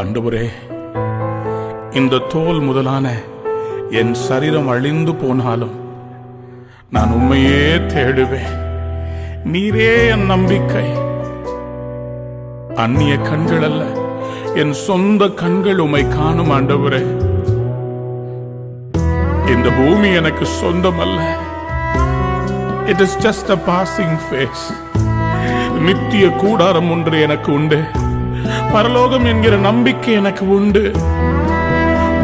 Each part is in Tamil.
ஆண்டவரே இந்த தோல் முதலான என் சரீரம் அழிந்து போனாலும் நான் உண்மையே தேடுவேன். நீரே என் நம்பிக்கை. அந்நிய கண்கள் அல்ல என் சொந்த கண்கள் உமை காணும் ஆண்டவரே. இந்த பூமி எனக்கு சொந்தம் அல்ல it is just a passing phase நித்திய கூடாரம் ஒன்று எனக்கு உண்டு. பரலோகம் என்கிற நம்பிக்கை எனக்கு உண்டு.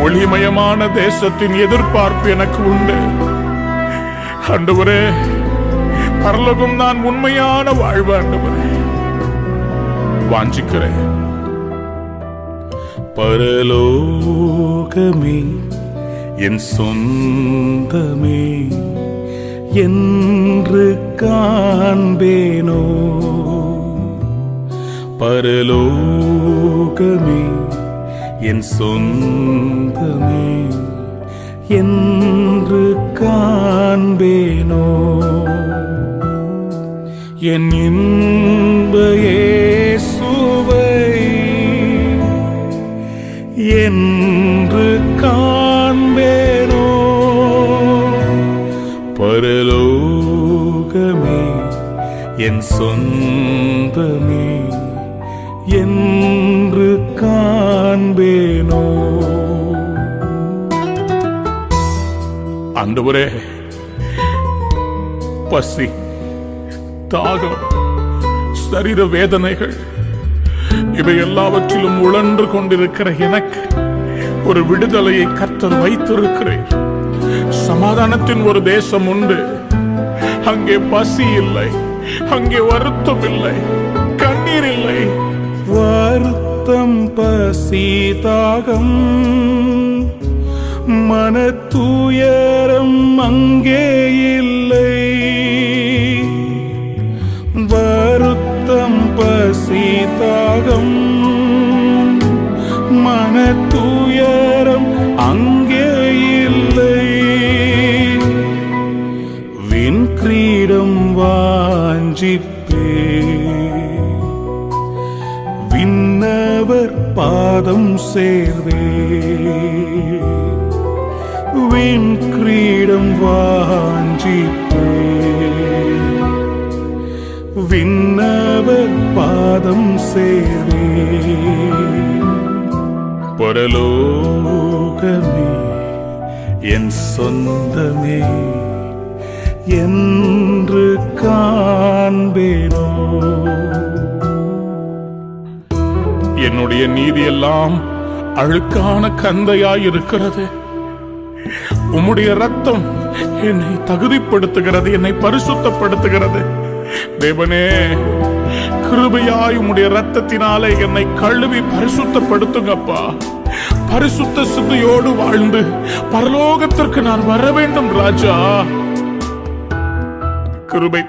ஒளிமயமான தேசத்தின் எதிர்பார்ப்பு எனக்கு உண்டு. ஆண்டவரே பரலோகம் நான் உண்மையான வாழ்வு ஆண்டவரே. வாஞ்சிக்கிறேன். பரலோகமே என் சொந்தமே என்று காண்பேனோ? பரலோகமே என் சொந்தமே என்று காண்பேனோ? என் இன்பையே சுவை என்று காண்பேனோ? பரலோகமே என் சொந்தமே என்று காண்பேனோ? ஆண்டவரே பசி தாகம் சரீர வேதனைகள் இவை எல்லாவற்றிலும் உழன்று கொண்டிருக்கிற எனக்கு ஒரு விடுதலையை கர்த்தர் வைத்திருக்கிறேன் சமாதானத்தின் ஒரு தேசம் உண்டு. அங்கே பசி இல்லை அங்கே வருத்தம் இல்லை கண்ணீர் இல்லை. வருத்தம் பசிதாகம். மனத்துயரம் அங்கே இல்லை. வருத்தம் பசிதாகம். மனத்துயரம் அங்கே இல்லை. வின் கிரீடம் வாஞ்சிப்பே அவர் பாதம் சேர்வே. வீண் கிரீடம் வாஞ்சிப்பே. விண்ணவர் பாதம் சேர்வே. பரலோகமே என் சொந்தமே என்று காண்பேனோ. என்னுடைய நீதி எல்லாம் அழுக்கான கந்தையாய் இருக்கிறது உம்முடைய ரத்தம் என்னை தகுதிப்படுத்துகிறது என்னை பரிசுத்தப்படுத்துகிறது. தேவனே கிருபையாய் உம்முடைய ரத்தத்தினாலே என்னை கழுவி பரிசுத்தப்படுத்துங்கப்பா. பரிசுத்த சிந்தையோடு வாழ்ந்து பரலோகத்திற்கு நான் வர வேண்டும் ராஜா. கிருபை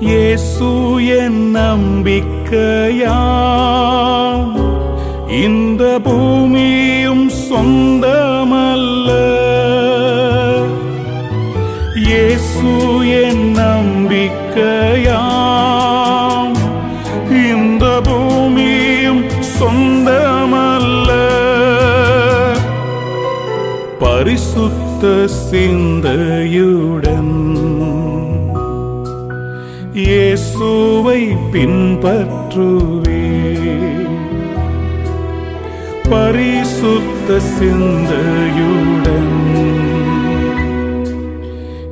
இயேசு என் நம்பிக்கையாம். இந்த பூமியும் சொந்தமல்ல. இயேசு என் நம்பிக்கையாம். இந்த பூமியும் சொந்தமல்ல. பரிசுத்த சிந்தையுடன் இயேசுவை பின்பற்றுவே. பரிசுத்த சிந்தையுடன்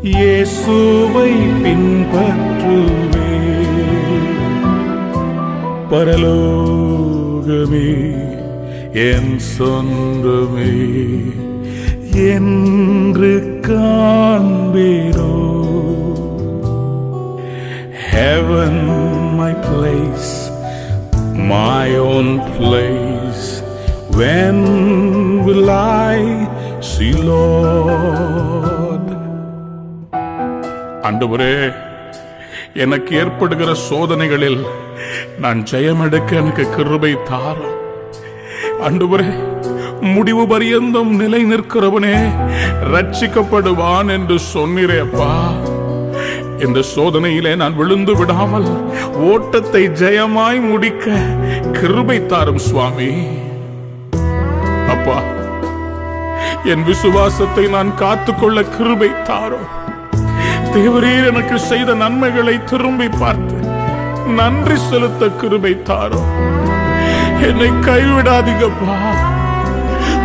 இயேசுவை பின்பற்றுவே. பரலோகமே என் சொந்தமே என்று கா Heaven, my place, my own place. When will I see Lord? ஆண்டவரே எனக்கு ஏற்படுகிற சோதனைகளில் நான் ஜெயமெடுக்க எனக்கு கிருபை தாரும் ஆண்டவரே முடிவு பரியந்தம் நிலை நிற்கிறவனே ரட்சிக்கப்படுவான் என்று சொன்னீரேப்பா இந்த சோதனையிலே நான் விழுந்து விடாமல் ஓட்டத்தை ஜெயமாய் முடிக்க கிருபை தாரும் சுவாமி. அப்பா என் விசுவாசத்தை நான் காத்துக்கொள்ள கிருபை தாரோ தேவரீர் எனக்கு செய்த நன்மைகளை திரும்பி பார்த்து நன்றி செலுத்த கிருபை தாரோ என்னை கைவிடாதீங்கப்பா.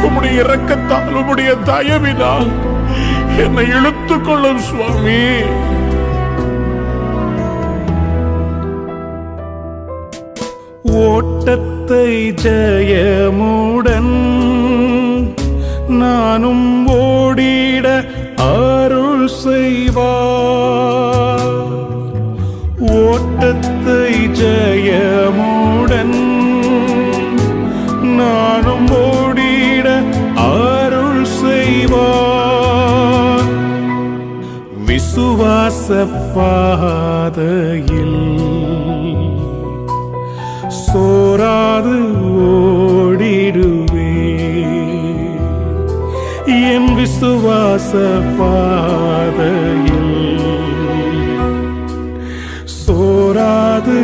உம்முடைய இரக்கத்தால் உம்முடைய தயவினால் என்னை இழுத்துக் கொள்ளும் சுவாமி. ஓட்டத்தை ஜெயமுடன் நானும் ஓடிட அருள் செய்வார். ஓட்டத்தை ஜெயமுடன் நானும் ஓடிட அருள் செய்வார். விசுவாச பாதையில் சோராது ஓடிடுவே. என் விசுவாச பாதையில் சோராது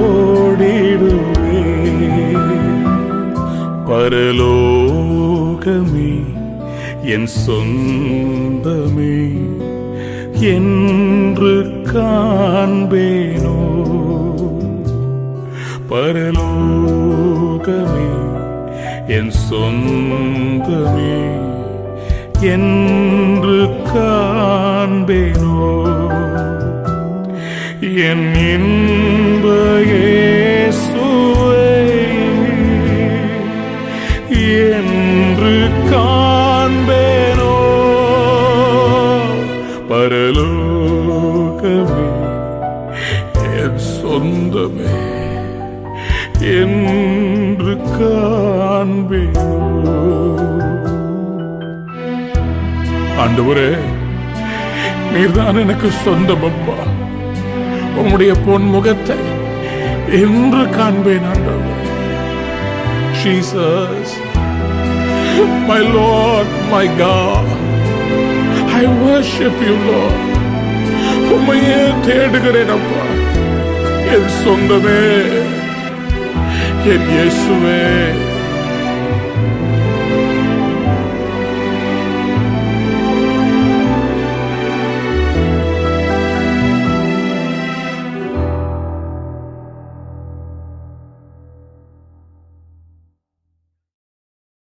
ஓடிடுவே. பரலோகமே என் சொந்தமே என்று காண்பேனோ? பரலோகமே என் சொந்தமே என்று காண்பேனோ? என் இன்பையே ஆண்டவரே நீர்தான் எனக்கு சொந்தம் அப்பா. உம்முடைய பொன் முகத்தை என்று காண்பேன் ஆண்டவரே. Jesus, my Lord, my God, I worship you, Lord. உம்மையே தேடுகிறேன் அப்பா. என் சொந்தமே என் இயேசுவே.